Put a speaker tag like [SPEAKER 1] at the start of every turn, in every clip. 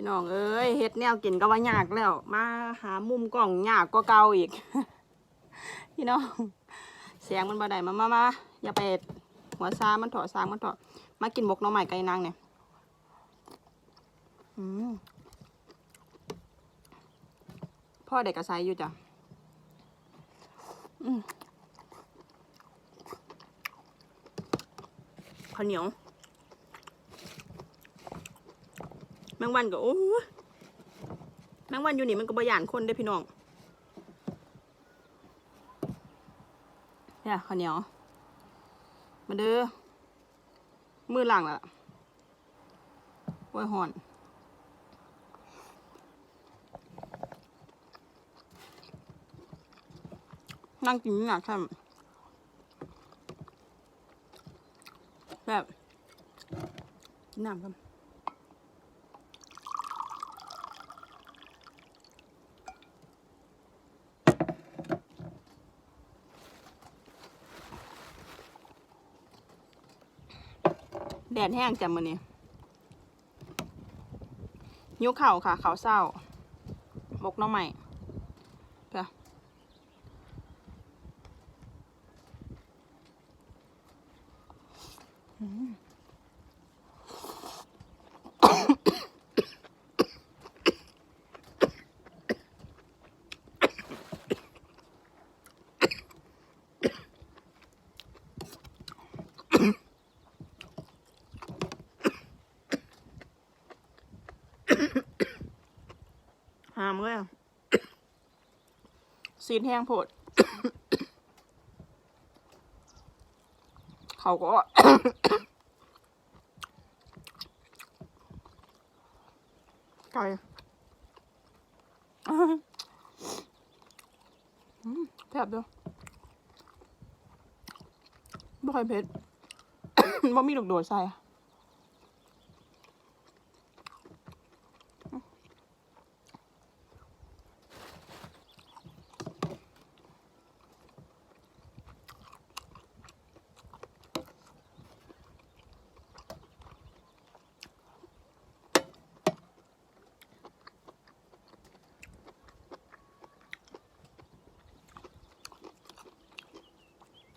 [SPEAKER 1] พี่น้องเอ้ยเฮ็ดแนวกินก็ว่ายากแล้ว มาหามุมกล่องยากก็เก่าอีก พี่น้องเสียงมันบ่ได้มามามาอย่าไปหัวซามันถอดซางมันถอดมากินบกน้องใหม่ไก่นางเนี่ยพ่อเด็กกระไซอยู่จ้ะข้าวเหนียว แมงวันก็โอ้ยแมงวันอยู่นี่มันก็บหยานคนได้พี่น้องเนี่ยข้าวเหนียว มาเด้อมือหลังละโอ้ยหอนนั่งกินนี่หนักใช่ไหมแบบกินน้ำกัน แดดแห้งจังมันนี่ยกเข่าค่ะ เขาเศร้า บกน้องใหม่เพื่ออืม หามเลยซีนแห้งโพด เขาก็ไก่แทบเด้อบ่ค่อยเผ็ดบ่มีลูกโดดใส่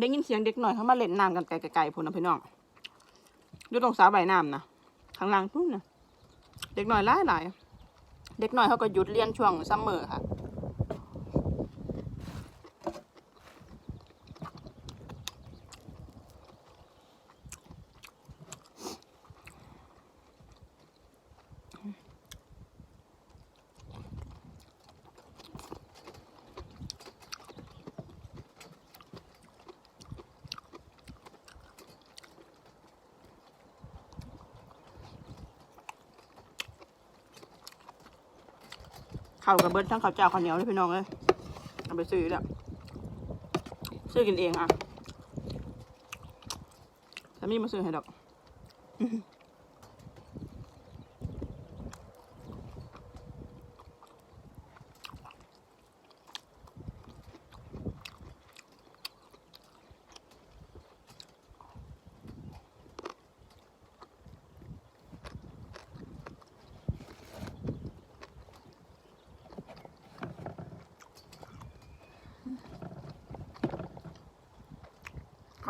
[SPEAKER 1] ได้ยินเสียงเด็กหน่อยเขามาเล่นน้ำกันไกลๆพูนนะพี่น้องอยู่ตรงสาใบน้ำนะข้างล่างพุ่นนะเด็กหน่อยหลายหลายๆเด็กหน่อยเขาก็หยุดเรียนช่วงซัมเมอร์ค่ะ ข้าวกับเบิร์ดทั้งข้าวเจ้าข้าวเหนียวเลยพี่น้องเลยเอาไปซื้อแล้วซื้อกินเองอะแต่มีมาซื้อให้ดอก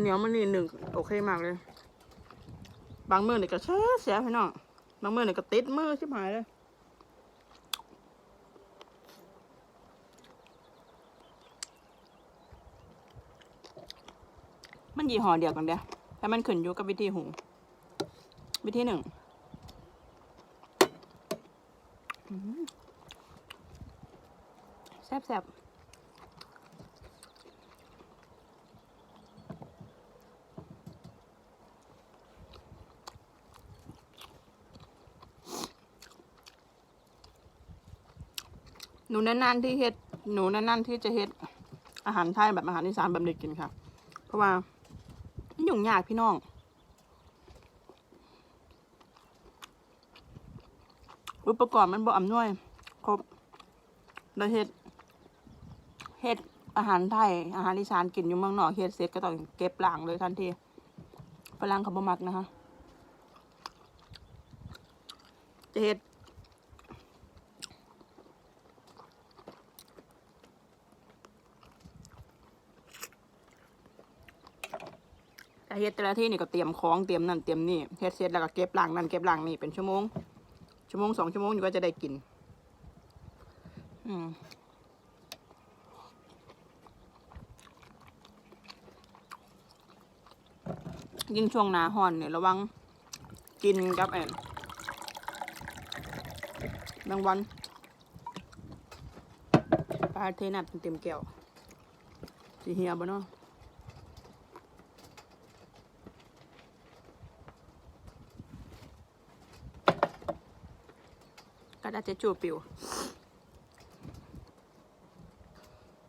[SPEAKER 1] เหนียวมันนี่หนึ่งโอเคมากเลย บางมือเนี่ยก็แช่แช่พี่น้องบางมือเนี่ยก็ติดมือชิบหายเลยมันยี่ห้อเดียวกันเดียวแต่มันขึ้นอยู่กับวิธีหุงวิธีหนึ่งแซ่บแหนูนานๆที่เฮ็ดหนูนานๆที่จะเฮ็ดอาหารไทยแบบอาหารอีสานแบบเด็กกินค่ะ เพราะว่ามันยุ่งยากพี่น้อง อุปกรณ์มันบ่อำนวย ครบแล้วเฮ็ดเฮ็ดอาหารไทย อาหารอีสานกินอยู่เมืองนอกเฮ็ดเสร็จก็ต้องเก็บล้างเลยทันทีฝรั่งเขาบ่มักนะคะจะเฮ็ด เฮ็ดแต่ละที่นี่ก็เตรียมของเตรียมนั่นเตรียมนี่เฮ็ดเสร็จแล้วก็เก็บล้างนั่นเก็บล้างนี่เป็นชั่วโมง ชั่วโมงสองชั่วโมงอยู่ก็จะได้กิน อืมยิ่งช่วงหนาฮ้อนเนี่ยระวังกินกับแอนบางวันปลาเทนับเต็มแก้วสีเหียบ่เนาะ ระดาษเจจูปิว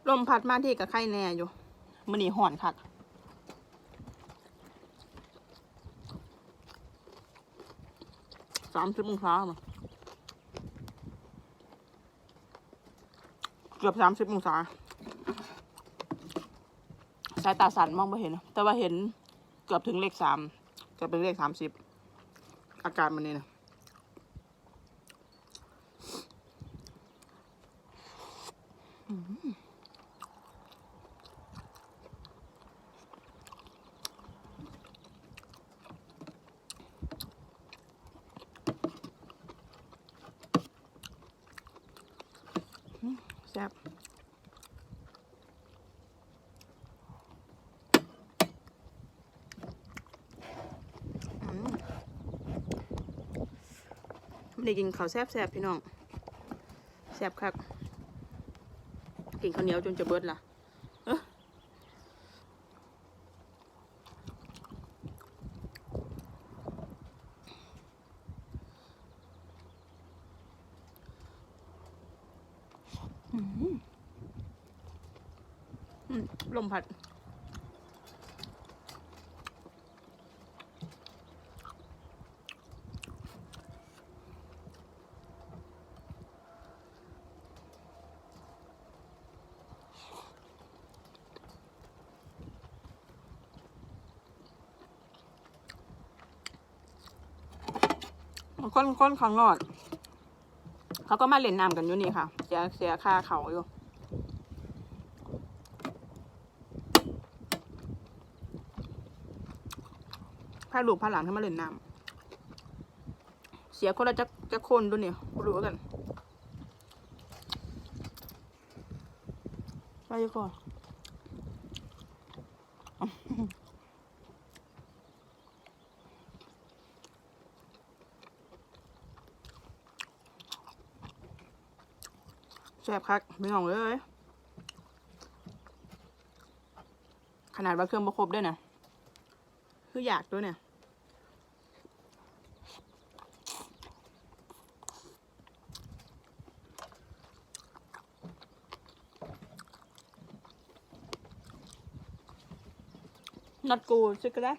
[SPEAKER 1] ลมพัดมาที่กับไข่แน่อยู่มันนี่ห่อนคักสามสิบองศามเกือบสามสิบองศาสายตาสั่นมองไม่เห็น แต่ว่าเห็นเกือบถึงเลขสามเกือบเป็นเลขสามสิบ อากาศมันนี่นะ แซ่บมไม่ได้กินข้าวแซ่บแซ่บๆพี่น้อง แซ่บครับกินข้าวเหนียวจนจะเบิดล่ะเอ้ออืมอื มลมพัด คนคนข้างนอกเขาก็มาเล่นน้ำกันอยู่นี่ค่ะ เสียเสียค่าเขาอยู่าลูกพาหลานเข้ามาเล่นน้ำเสียคนละจะจะคนด้วยเนี่ยรู้กันไปก่อนแซ่บคักไม่หองเลย ขนาดว่าเครื่องประครบด้วยนะ คืออยากด้วยเนี่ย นัดกูชิคก็ได้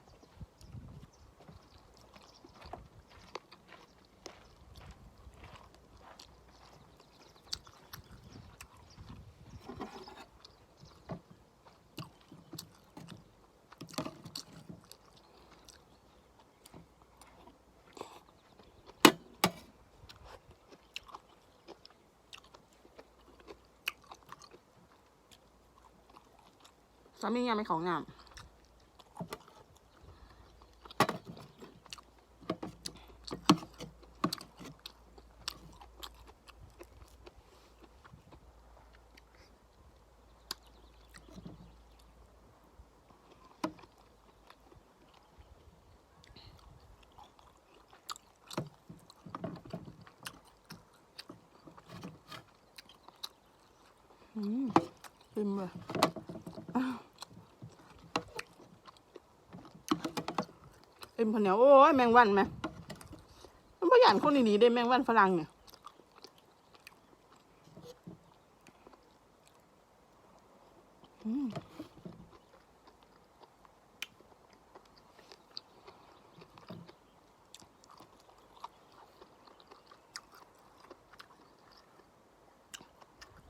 [SPEAKER 1] สามียังไม่ของงาม อืม อิ่มเลยเอ็มพะเนียวโอ้ยแมงวันไหมมันประหยัดคนนี้ได้แมงวันฝรั่งเนี่ย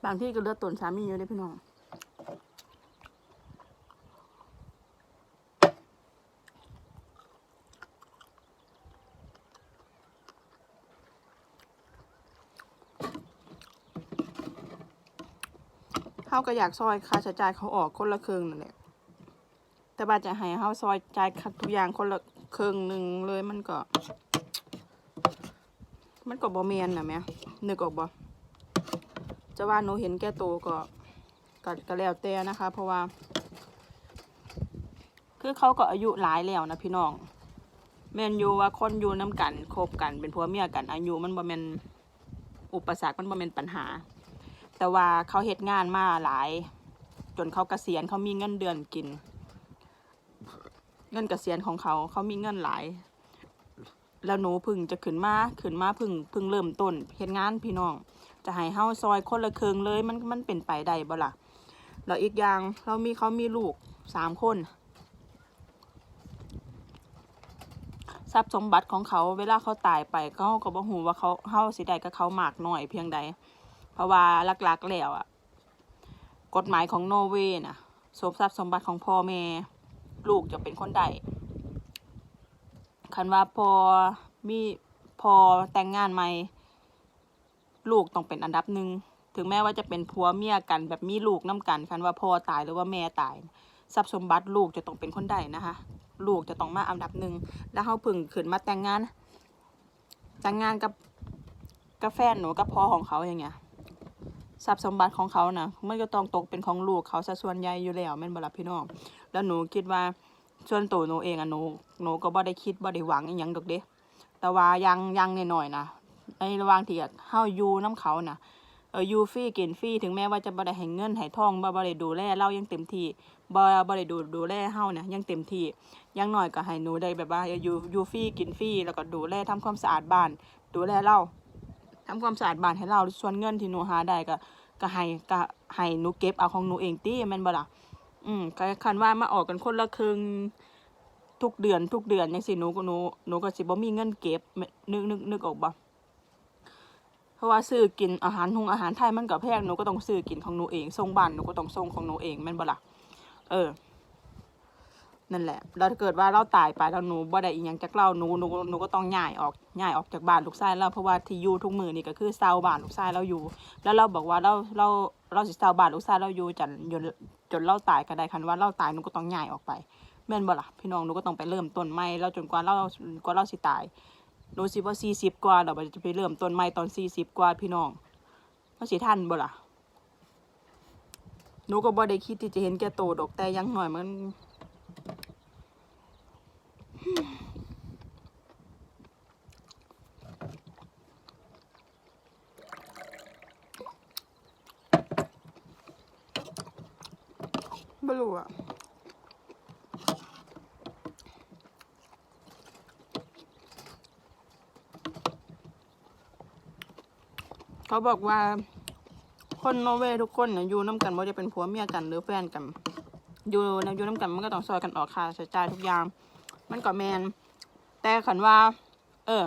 [SPEAKER 1] บางที่ก็เลือดตนสามีอยู่ได้พี่น้องาก็อยากซอยค่าใช้จ่ายเขาออกคนละครึ่งนั่นแหละแต่แต่ว่าจะให้เฮาซอยจ่ายทุกอย่างคนละครึ่งหนึ่งเลยมันก็ มันก็บ่แม่นน่ะแม่นึกออกบ่จะว่าหนูเห็นแก่โตวก็ก็ก็แล้วแต่นะคะ เพราะว่า คือเขาก็อายุหลายแล้วนะพี่น้องแมนอยู่ว่าคนอยู่น้ำกันคบกันเป็นผัวเมียกันอายุมันบ่แมนอุปสรรคมันบ่แมนปัญหา แต่ว่าเขาเฮ็ดงานมาหลาย จนเขาเกษียณเขามีเงินเดือนกิน เงินเกษียณของเขาเขามีเงินหลาย แล้วหนูพึ่งจะขึ้นมาขึ้นมาพึ่งพึ่งเริ่มต้นเฮ็ดงานพี่น้อง จะให้เฮาซอยคนละเครึ่งเลยมันมันเป็นไปได้บ่ล่ะแล้วอีกอย่างเรามีเขามีลูกสามคนทรัพย์สมบัติของเขาเวลาเขาตายไปเขาก็บ่ฮู้ว่าเขาเฮาสิได้กับเขามากน้อยเพียงใด เพราะว่าหลักๆแล้วอะกฎหมายของโนเวย์น่ะสมทรัพย์สมบัติของพ่อแม่ ลูกจะเป็นคนได้คันว่าพอมีพอแต่งงานใหม่ ลูกต้องเป็นอันดับหนึ่งถึงแม้ว่าจะเป็นผัวเมียกันแบบมีลูกน้กันคันว่าพ่อตายหรือว่าแม่ตาย ทรัพย์สมบัติลูกจะต้องเป็นคนได้นะคะ ลูกจะต้องมาอันดับหนึ่งแล้วเขาพึ่งขึ้นมาแต่งงาน แต่งงานกับกับแฟนหนูกับพ่อของเขาอย่างเงี้ย ทรัพย์สมบัติของเขานะมันก็ต้องตกเป็นของลูกเขาซะส่วนใหญ่อยู่แล้วแม่นบ่ล่ะพี่น้องแล้วหนูคิดว่าส่วนตัวหนูเองอะหนูหนูก็บ่ได้คิดบ่ได้หวังอีหยังดอกเด้แต่ว่ายังยังหน่อยๆนะในระหว่างที่เฮาอยู่น้เขานะเอออยู่ฟรีกินฟรีถึงแม้ว่าจะบ่ได้ให้เงินให้ทองบ่บ่ได้ดูแลเรายังเต็มที่บ่บ่ได้ดูดูแลเฮาเนี่ยยังเต็มที่ยังหน้อยก็ให้หนูได้แบบว่าอยู่อยู่ฟรีกินฟรีแล้วก็ดูแลทำความสะอาดบ้าน ดูแลเรา ทำความสะอาดบ้านให้เราส่วนเงินที่หนูหาได้ก็ก็ให้ก็ให้หนูเก็บเอาของหนูเองติแม่นบ่ล่ะอืมก็คันว่ามาออกกันคนละครึ่งทุกเดือนทุกเดือนจังซี่หนูก็หนูหนูก็สิบ่มีเงินเก็บนึกนึกนึกออกบ่เพราะว่าซื้อกินอาหารหงอาหารไทยมันก็แพงหนูก็ต้องซื้อกินของหนูเองส่งบ้านหนูก็ต้องส่งของหนูเองแม่นบ่ล่ะเออ นั่นแหละ แล้วถ้าเกิดว่าเราตายไปแล้วหนูบ่ได้อีหยังจากเราหนูหนูหนูก็ต้องย้ายออกย้ายออกจากบ้านลูกชายเราเพราะว่าที่อยู่ทุกมือนี่ก็คือเซาบ้านลูกชายเราอยู่ แล้วเราบอกว่าเราเราเราสิเซาบ้านลูกชายเราอยู่จนจนจนเราตายก็ได้คันว่าเราตายหนูก็ต้องย้ายออกไปแม่นบ่ล่ะพี่น้องหนูก็ต้องไปเริ่มต้นใหม่แล้วจนกว่าเรากว่าเราสิตายหนูสิว่าสี่สิบกว่าเราจะไปเริ่มต้นใหม่ตอนสี่สิบกว่าพี่น้องมันสิทันบ่ล่ะหนูก็บ่ได้คิดที่จะเห็นแก่โตดอกแต่ยังหน่อยมัน ไม่รู้อะเขาบอกว่า คนโนเวย์ทุกคนเนี่ยอยู่น้ำกันว่าจะเป็นผัวเมียกันหรือแฟนกัน อยู่ในอยู่น้ำกันมันก็ต้องซอยกันออกค่าใช้จ่ายทุกอย่าง มันก็แมน แต่ขันว่า เออ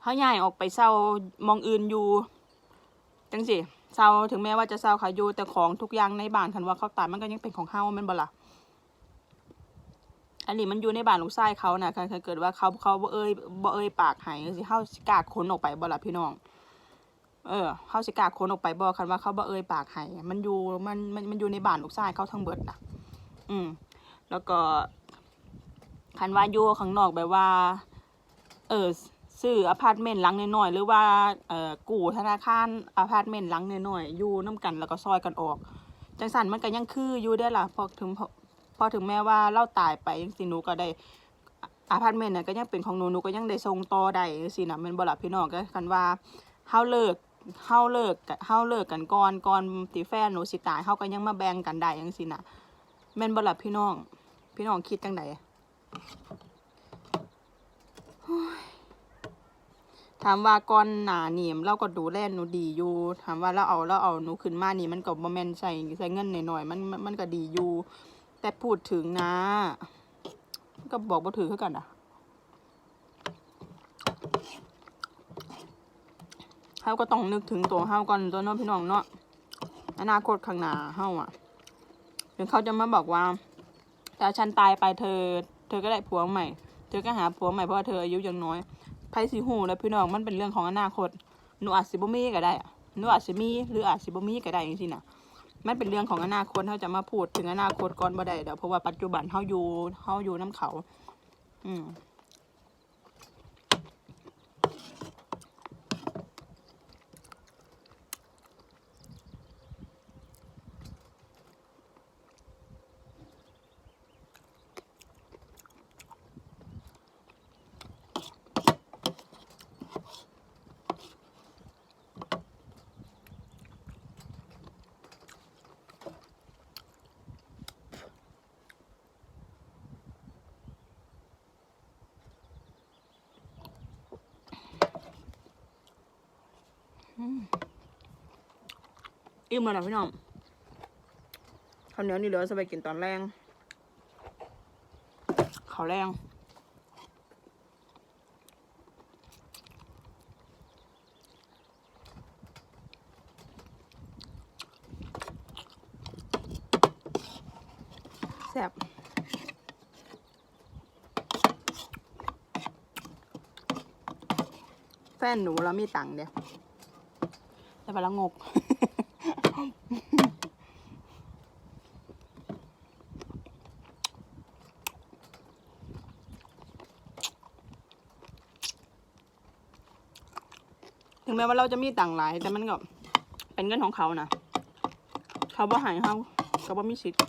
[SPEAKER 1] เขาย้ายออกไปเศร้ามองอื่นอยู่จังสิเศร้าถึงแม้ว่าจะเศร้าค่ะอยู่แต่ของทุกอย่างในบ้านคันว่าเขาตายมันก็ยังเป็นของเฮามันบ่ล่ะอันนี้มันอยู่ในบ้านลูกชายเขานะ่ะคันคันเกิดว่าเขาเขาบ่เอ้ยบ่เอ้ยปากให้สิเฮาสิกล้าขนออกไปบ่ละพี่น้อง เออเฮาสิกล้าขนออกไปบ่คันว่าเขาบ่เอ้ยปากให้มันอยู่มันมันมันอยู่ในบ้านลูกชายเขาทั้งเบิดน่ะอืม แล้วก็ คันว่าอยู่ข้างนอกแบบว่า เออซื้ออพาร์ตเมนต์หลังน้อยๆหรือว่าเอ่อกู้ธนาคารอพาร์ตเมนต์หลังน้อยๆอยู่น้กันแล้วก็ซอยกันออก จังสันมันก็ยังคืออยู่ได้ล่ะพอถึงพอพอถึงแม้ว่าเราตายไปจังซี่หนูก็ได้อพาร์ตเมนต์น่ะก็ยังเป็นของหนูหนูก็ยังได้ส่งต่อได้จังซี่นะแม่นบ่ล่ะพี่น้องก็คันว่าเฮาเลิกเฮาเลิกเฮาเลิกกันก่อนก่อนที่แฟนหนูสิตายเฮาก็ยังมาแบ่งกันได้จังซี่นะแม่นบ่ล่ะพี่น้อง พี่น้องคิดจังได ถามว่าก่อนหน้านี่เราก็ดูแลหนูดีอยู่ ถามว่าเราเอาเราเอาหนูขึ้นมานี่มันก็บ่แม่นใส่ใส่เงินหน่อยๆมันมันมันก็ดีอยู่ แต่พูดถึงนะ ก็บอกบ่ถือคือกันอะเฮาก็ต้องนึกถึงตัวเฮาก่อนตัวน้องพี่น้องเนาะอนาคตข้างหน้าเฮาอะถึงเขาจะมาบอกว่าถ้าฉันตายไปเธอ เธอก็ได้ผัวใหม่ เธอก็หาผัวใหม่เพราะว่าเธออายุยังน้อยไพ่สีหูแล้วพี่น้องมันเป็นเรื่องของอนาคตหนูอาจสิบมีก็ได้อะหนูอาจสิมีหรืออาจสิบมีก็ได้จริงๆนะมันเป็นเรื่องของอนาคตเขาจะมาพูดถึงอนาคตก่อนบ่ได้เดี๋ยวเพราะว่าปัจจุบันเขาอยู่เขาอยู่น้ำเขา อืม อิ่มแล้วนะพี่น้องข้าวเหนียวนี่เหลือจะไปกินตอนแรงข้าวแรงแซ่บแฟนหนูแล้วมีตังค์เดียวแต่ไปละงก ถึง แม้ว่าเราจะมีต่างหลาย แต่มันก็เป็นเงินของเขานะเขาบ่หายเขาเขาบ่มีสิทธิ์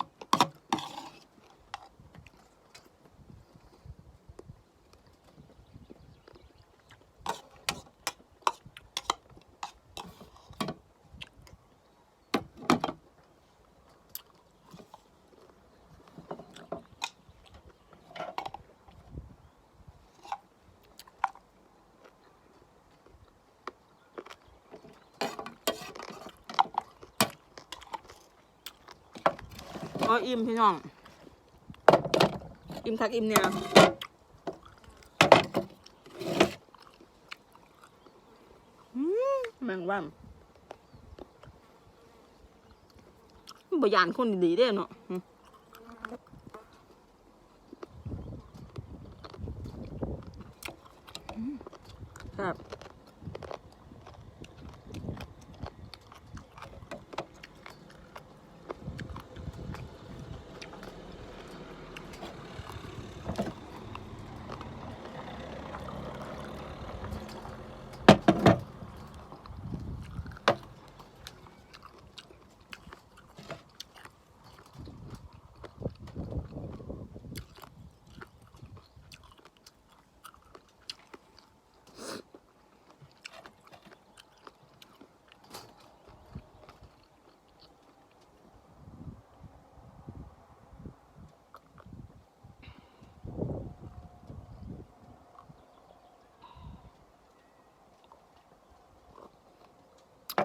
[SPEAKER 1] อิ่มพี่น้อง อิ่มคักอิ่มเนี่ยแมงว่ามบยานคนดีๆเด้เนาะ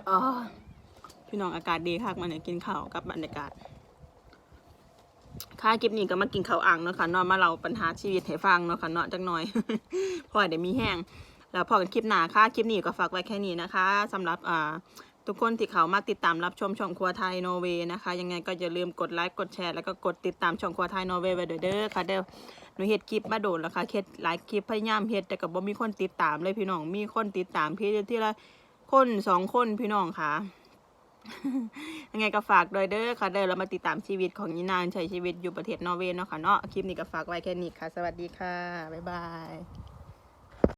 [SPEAKER 1] อ๋อพี่น้องอากาศดีคักมาเนี่ยกินข้าวกับบรรยากาศค่าคลิปนี้ก็มากินข้าวอ่างเนาะค่ะเนอนมาเราปัญหาชีวิตให้ฟังเนาะค่ะเนาะจักหน่อยพราะว่าเดี๋ยวมีแห้งแล้วพอกันคลิปหน้าค่ะคลิปนี้ก็ฝากไว้แค่นี้นะคะสำหรับอ่าทุกคนที่เขามาติดตามรับชมช่องครัวไทยโนเวนะคะ ยังไงก็อย่าลืมกดไลค์กดแชร์แล้วก็กดติดตามช่องครัวไทยโนเวไว้เด้อค่ะเด้อหนูเฮ็ดคลิปมาโดนแล้วค่ะเฮ็ดหลายคลิปพยายามเฮ็ดแต่ก็บ่มีคนติดตามเลยพี่น้องมีคนติดตามพี่ที่ละ คนสองคนพี่น้องค่ะยังไงก็ฝากด้วยเด้อค่ะเด้อเรามาติดตามชีวิตของยินานใช้ชีวิตอยู่ประเทศนอร์เวย์เนาะค่ะเนาะคลิปนี้ก็ฝากไว้แค่นี้ค่ะ สวัสดีค่ะ บ๊ายบาย